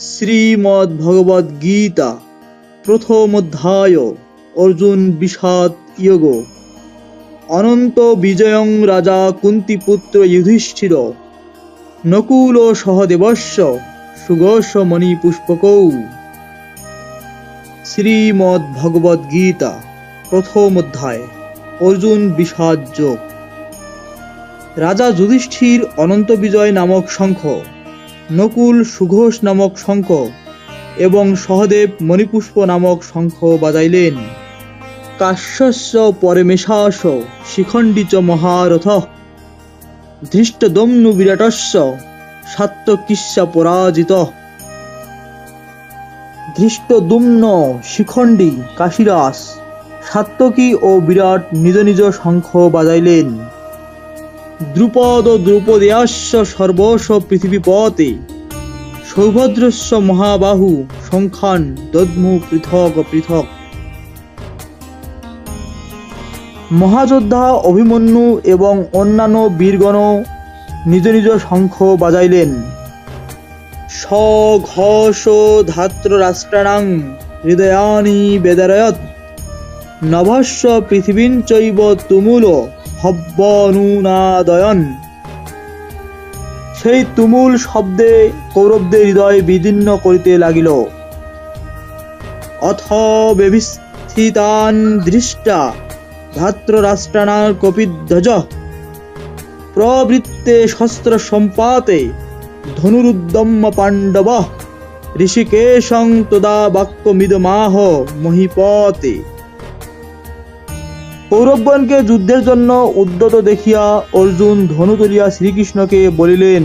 শ্রীমদ্ ভগবদ গীতা প্রথম অধ্যায়, অর্জুন বিষাদ ইয়োগ। অনন্ত বিজয়ং রাজা কুন্তিপুত্র যুধিষ্ঠির, নকুল সহদেবস্য সুঘোষ মণিপুষ্পকৌ। শ্রীমদ্ ভগবদ গীতা প্রথম অধ্যায়, অর্জুন বিষাদ যোগ। রাজা যুধিষ্ঠির অনন্ত বিজয় নামক শঙ্খ নকুল সুঘোষ নামক শঙ্খ এবং সহদেব মণিপুষ্প নামক শঙ্খ বাজাইলেন। কাশ্যস্য পরমেশাস শিখণ্ডী চ মহারথ। ধৃষ্টদম্নু বিরাটস্য সাত্যকিস্যা পরাজিত। ধৃষ্টদুম্ন শিখণ্ডী কাশিরাস সাত্যকী ও বিরাট নিজ নিজ শঙ্খ বাজাইলেন। দ্রুপদ দ্রৌপদেয়াস্য সর্বস্ব পৃথিবীপতে। সৌভদ্রস্য মহাবাহু সংখ্যান দদ্মু পৃথক পৃথক। মহাযোদ্ধা অভিমন্যু এবং অন্যান্য বীরগণ নিজ নিজ শঙ্খ বাজাইলেন। স্বঘোষ ধাত্র রাষ্ট্রাণাং হৃদয়ানি বেদারয়ত নভস্য পৃথিবীন চৈব তুমুল হব্বনুনাদয়ন সেই তুমুল শব্দে কৌরবদের হৃদয় বিদীর্ণ করিতে লাগিল। অথ ব্যবিস্থিতান দৃষ্টা ধাত্র রাষ্ট্রাণার কপিধ্বজ। প্রবৃত্তে শস্ত্র সম্পাতে ধনুরুদ্যম্য পাণ্ডব। ঋষিকেশং তদা বাক্যমিদমাহ মহিপতে। কৌরবগণকে যুদ্ধের জন্য উদ্যত দেখিয়া অর্জুন ধনু তুলিয়া শ্রীকৃষ্ণকে বলিলেন